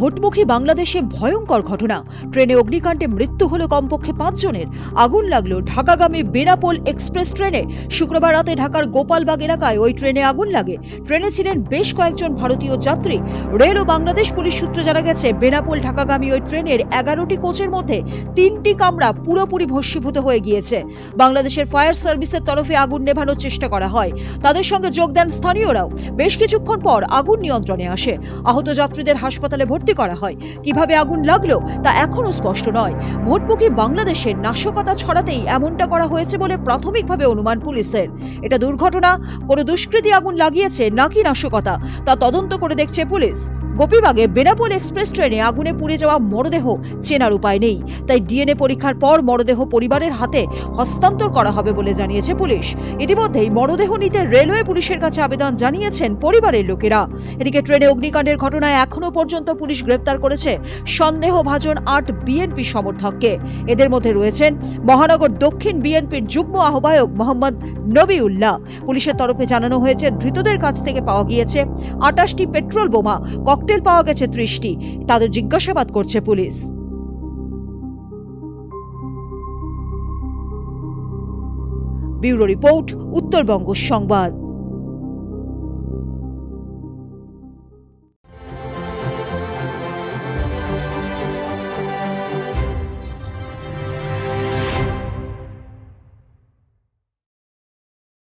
ভোটমুখী বাংলাদেশে ভয়ঙ্কর ঘটনা। ট্রেনে অগ্নিকাণ্ডে মৃত্যু হলো কমপক্ষে পাঁচজনের। আগুন লাগল ঢাকাগামী বেনাপোল এক্সপ্রেস ট্রেনে। শুক্রবার রাতে ঢাকার গোপালবাগ এলাকায় ওই ট্রেনে আগুন লাগে। ট্রেনে ছিলেন বেশ কয়েকজন ভারতীয় যাত্রী। রেল ও বাংলাদেশ পুলিশ সূত্রে জানা গেছে, বেনাপোল ঢাকাগামী ওই ট্রেনের এগারোটি কোচের মধ্যে তিনটি কামরা পুরোপুরি ভস্মীভূত হয়ে গিয়েছে। বাংলাদেশের ফায়ার সার্ভিসের তরফে আগুন নেভানোর চেষ্টা করা হয়। তাদের সঙ্গে যোগ দেন স্থানীয়রাও। বেশ কিছুক্ষণ পর আগুন নিয়ন্ত্রণে আসে। আহত যাত্রীদের হাসপাতালে ভর্তি করা হয়। কীভাবে আগুন লাগল তা এখনও স্পষ্ট নয়। ভোটমুখী বাংলাদেশের নাশকতা ছড়াতেই এমনটা করা হয়েছে বলে প্রাথমিকভাবে অনুমান পুলিশের। এটা দুর্ঘটনা, কোনো দুষ্কৃতী আগুন লাগিয়েছে নাকি নাশকতা, তা তদন্ত করে দেখছে পুলিশ। গোপীবাগে বেনাপোল এক্সপ্রেস ট্রেনে আগুনে পুড়ে যাওয়া মরদেহ চেনার উপায় নেই। তাই ডিএনএ পরীক্ষার পর মরদেহ পরিবারের হাতে হস্তান্তর করা হবে বলে জানিয়েছে পুলিশ। ইতিমধ্যেই মরদেহ নিতে রেলওয়ে পুলিশের কাছে আবেদন জানিয়েছেন পরিবারের লোকেরা। এদিকে ট্রেনে অগ্নিকাণ্ডের ঘটনায় এখনও পর্যন্ত পুলিশ গ্রেপ্তার করেছে সন্দেহভাজন আট বিএনপি সমর্থককে। এদের মধ্যে রয়েছেন মহানগর দক্ষিণ বিএনপির যুগ্ম আহ্বায়ক মোহাম্মদ নবিউল্লাহ। পুলিশের তরফে জানানো হয়েছে, ধৃতদের কাছ থেকে পাওয়া গিয়েছে আটাশটি পেট্রোল বোমা ককটেল পাওয়া গেছে ত্রিশটি। তাদের জিজ্ঞাসাবাদ করছে পুলিশ। ব্যুরো রিপোর্ট উত্তরবঙ্গ সংবাদ।